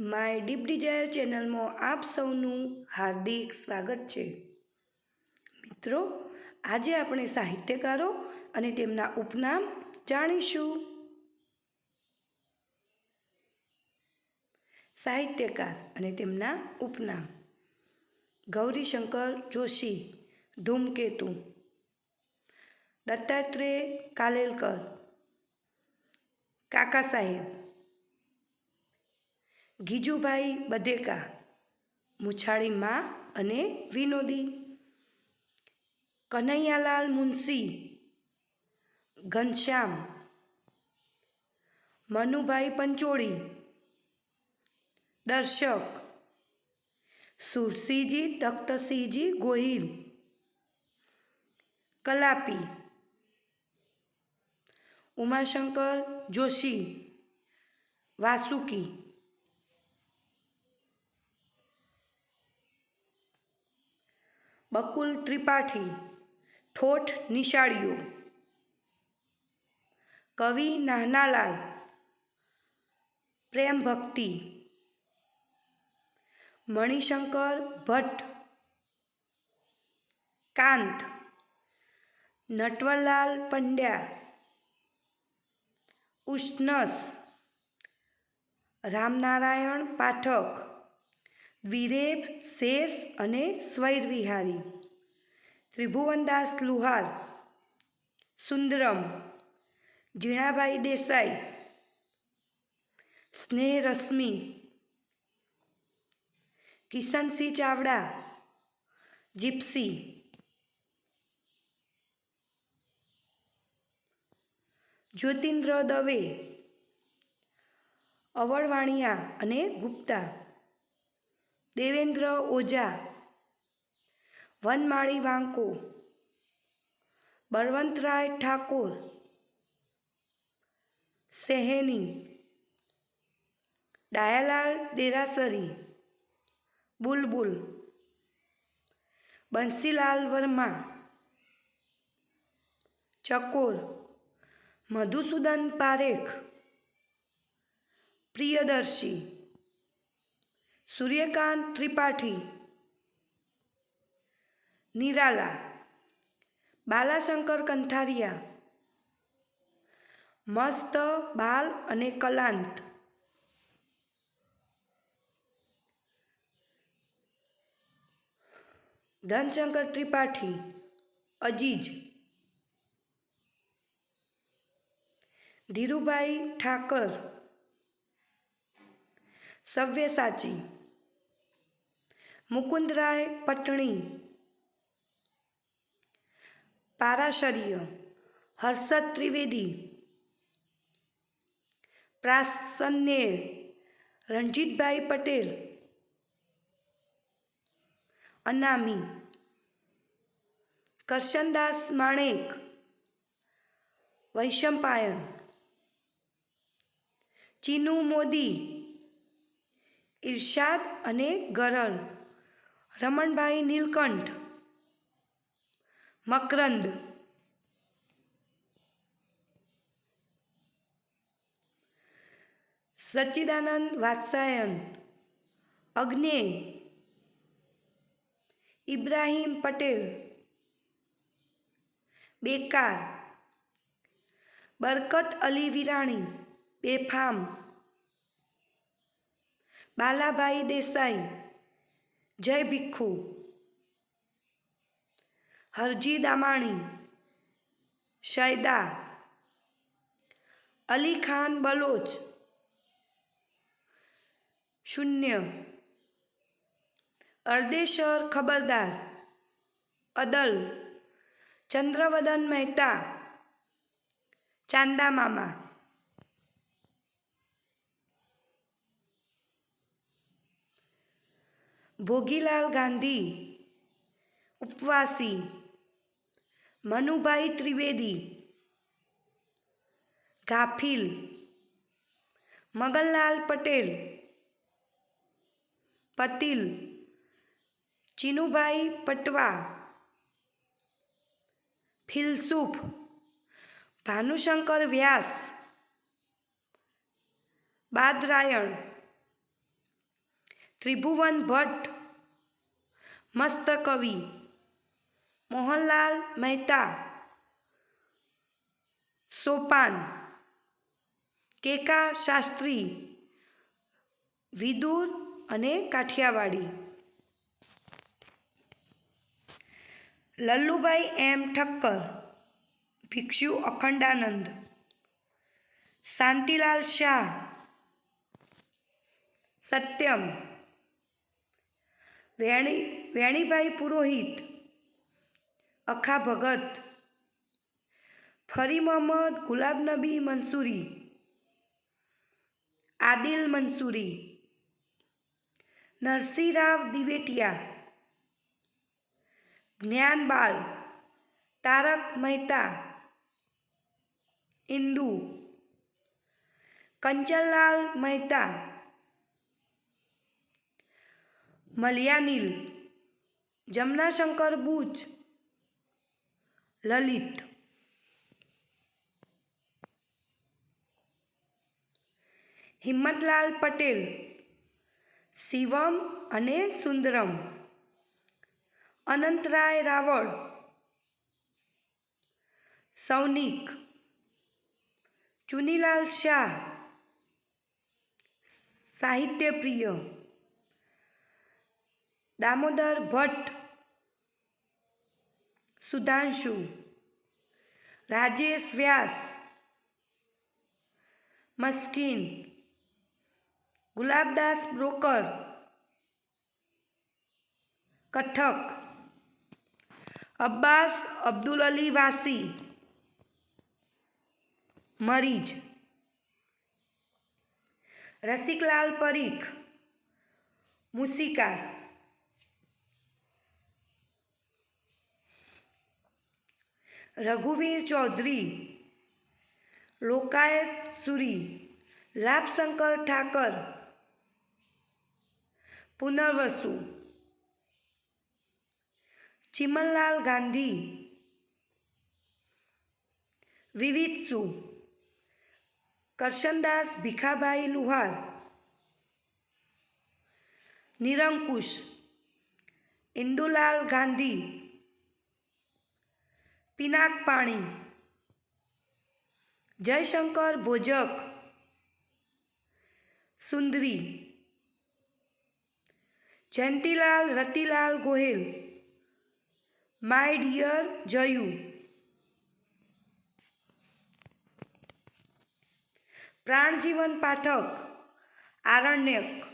My deep Dzire ચેનલમાં આપ સૌનું હાર્દિક સ્વાગત છે. મિત્રો, આજે આપણે સાહિત્યકારો અને તેમના ઉપનામ જાણીશું. સાહિત્યકાર અને તેમના ઉપનામ. ગૌરીશંકર જોશી, ધૂમકેતુ. દત્તાત્રેય કાલેલકર. કાકા સાહેબ. ગીજુભાઈ બધેકા મુછાળી મા અને વિનોદી, કનૈયાલાલ મુનશી, ઘનશ્યામ, મનુભાઈ પંચોળી, દર્શક સુરસિંહજી તખ્તસિંહજી ગોહિલ, કલાપી, ઉમાશંકર જોશી, વાસુકી બકુલ ત્રિપાઠી, ઠોઠ નિશાળીઓ. કવિ નાનાલાલ પ્રેમ ભક્તિ. મણિશંકર ભટ્ટ, કાંત. નટવરલાલ પંડ્યા, ઉષ્ણસ. રામનારાયણ પાઠક. દ્વિરેફ શેષ અને સ્વૈર વિહારી ત્રિભુવનદાસ લુહાર, સુંદરમ જીણાભાઈ દેસાઈ સ્નેહ રશ્મિ કિશનસિંહ ચાવડા, જીપ્સી. જ્યોતિન્દ્ર દવે, અવળવાણિયા અને ગુપ્તા. દેવેન્દ્ર ઓઝા, વનમાળી વાંકો, બળવંતરાય ઠાકોર, સેહેની, ડાયાલાલ દેરાસરી, બુલબુલ, બંસીલાલ વર્મા, ચકોર, મધુસૂદન પારેખ, પ્રિયદર્શી સૂર્યકાંત ત્રિપાઠી, નિરાલા, બાલાશંકર કંથારિયા, મસ્ત, બાલ અને કલાંત. ધનશંકર ત્રિપાઠી, અજીજ. ધીરુભાઈ ઠાકર સવ્યસાચી મુકુંદરાય પટણી પારાશર્ય હર્ષદ ત્રિવેદી પ્રાસન્ને રણજીતભાઈ પટેલ અનામી કરશનદાસ માણેક વૈશંપાયન ચીનુ મોદી ઇરશાદ અને ગરલ રમણભાઈ નીલકંઠ. મકરંદ. સચ્ચિદાનંદ વાત્સાયન. અગ્નેય. ઇબ્રાહીમ પટેલ. બેકાર. બરકત અલી વિરાણી, બેફામ. બાલાભાઈ દેસાઈ. જય ભીખુ. હરજી દામાણી શૈદા, અલી ખાન બલોચ, શૂન્ય, અર્દેશર ખબરદાર, અદલ, ચંદ્રવદન મહેતા, ચાંદા મામા. ભોગીલાલ ગાંધી, ઉપવાસી, મનુભાઈ ત્રિવેદી, ગાફિલ, મગનલાલ પટેલ, પતિલ, ચીનુભાઈ પટવા, ફિલસુફ, ભાનુશંકર વ્યાસ, બાદરાયણ ત્રિભુવન ભટ્ટ મસ્ત કવિ મોહનલાલ મહેતા, સોપાન, કેકા શાસ્ત્રી, વિદુર અને કાઠિયાવાડી. લલ્લુભાઈ એમ ઠક્કર, ભિક્ષુ અખંડાનંદ, શાંતિલાલ શાહ, સત્યમ વેણી વેણીભાઈ પુરોહિત, અખા ભગત, ફરી મોહમ્મદ ગુલાબ નબી મંસૂરી, આદિલ મંસૂરી નરસિંહરાવ દિવેટિયા જ્ઞાનબાલ તારક મહેતા, ઇન્દુ, કંચનલાલ મહેતા મલયાનીલ, જમનાશંકર બુચ, લલિત. હિંમતલાલ પટેલ, શિવમ અને સુંદરમ. અનંતરાય રાવળ, સૌનિક. ચુનીલાલ શાહ, સાહિત્યપ્રિય. દામોદર ભટ્ટ સુધાંશુ રાજેશ વ્યાસ મસ્કીન ગુલાબદાસ બ્રોકર કથક અબ્બાસ અબ્દુલ અલી વાસી મરીજ રસિકલાલ પરીખ મુસિકાર રઘુવીર ચૌધરી, લોકાયત સુરી, લાભશંકર ઠાકર, પુનર્વસુ, ચિમનલાલ ગાંધી, વિવિધસુ, કરશનદાસ ભીખાભાઈ લુહાર, નિરંકુશ, ઇન્દુલાલ ગાંધી પિનાક પાણી. Jayshankar Bhojak. Sundari. Jayantilal Ratilal Gohil. My dear Jayu. પ્રાણજીવન પાઠક, આરણ્યક.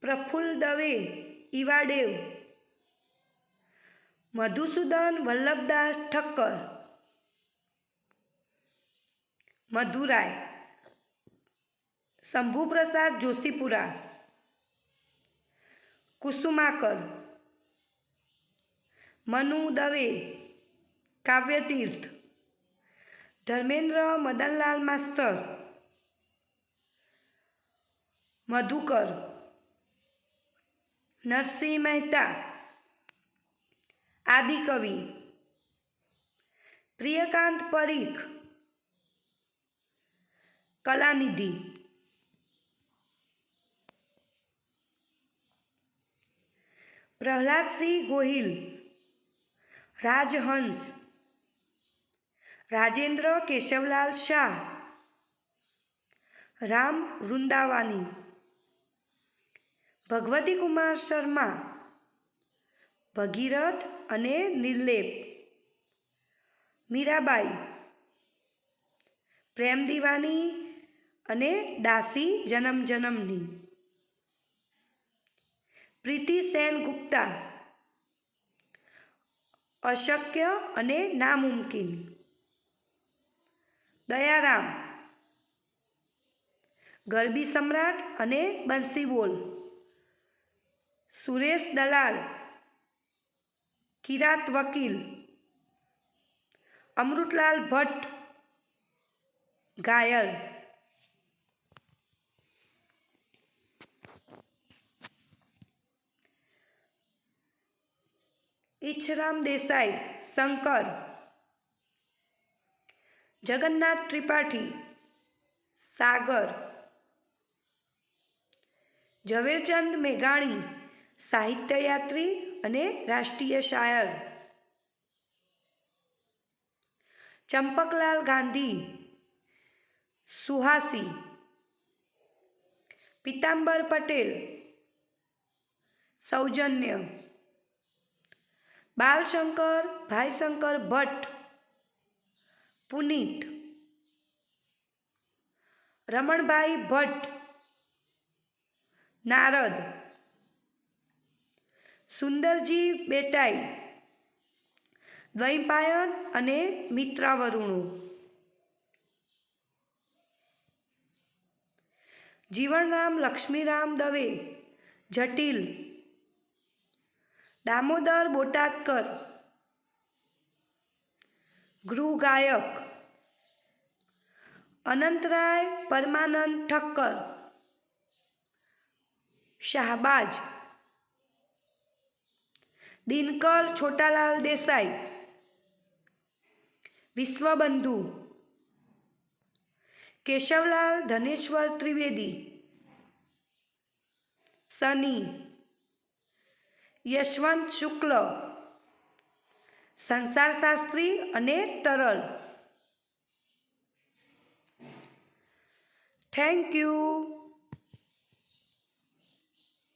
પ્રફુલ્લ દવે. ઈવાડેવ. મધુસૂદન વલ્લભદાસ ઠક્કર. મધુરાય. શંભુપ્રસાદ જોશીપુરા. કુસુમાકર. મનુ દવે. કાવ્યતીર્થ. ધર્મેન્દ્ર મદનલાલ માસ્તર. મધુકર. નરસિંહ મહેતા આદિકવિ પ્રિયકાંત પરીખ કલાનિધિ. પ્રહલાદસિંહ ગોહિલ રાજહંસ. રાજેન્દ્ર કેશવલાલ શાહ. રામ વૃંદાવાની. ભગવતી કુમાર શર્મા, ભગીરથ અને નિર્લેપ, મીરાબાઈ, પ્રેમ દીવાની અને દાસી જન્મ જન્મની, પ્રીતિ સેન ગુપ્તા, અશક્ય અને નામુમકિન, દયારામ, ગરબી સમ્રાટ અને બંસી બોલ સુરેશ દલાલ કિરાત વકીલ અમૃતલાલ ભટ્ટ ઘાયલ ઈચ્છરામ દેસાઈ શંકર જગન્નાથ ત્રિપાઠી સાગર ઝવેરચંદ મેઘાણી સાહિત્યયાત્રી અને રાષ્ટ્રીય શાયર. ચંપકલાલ ગાંધી, સુહાસી. પિતાંબર પટેલ, સૌજન્ય. બાલશંકર, ભાઈશંકર ભટ્ટ, પુનિત. રમણભાઈ ભટ્ટ, નારદ. સુંદરજી બેટાઈ, દ્વૈપાયન અને મિત્રાવરુણો. જીવનરામ લક્ષ્મીરામ દવે, જટિલ. દામોદર બોટાદકર ગૃહ ગાયક અનંતરાય પરમાનંદ ઠક્કર, શાહબાજ. દિનકર છોટાલાલ દેસાઈ વિશ્વબંધુ કેશવલાલ ધનેશ્વર ત્રિવેદી સની યશવંત શુક્લ સંસાર શાસ્ત્રી અને તરલ થેન્ક યુ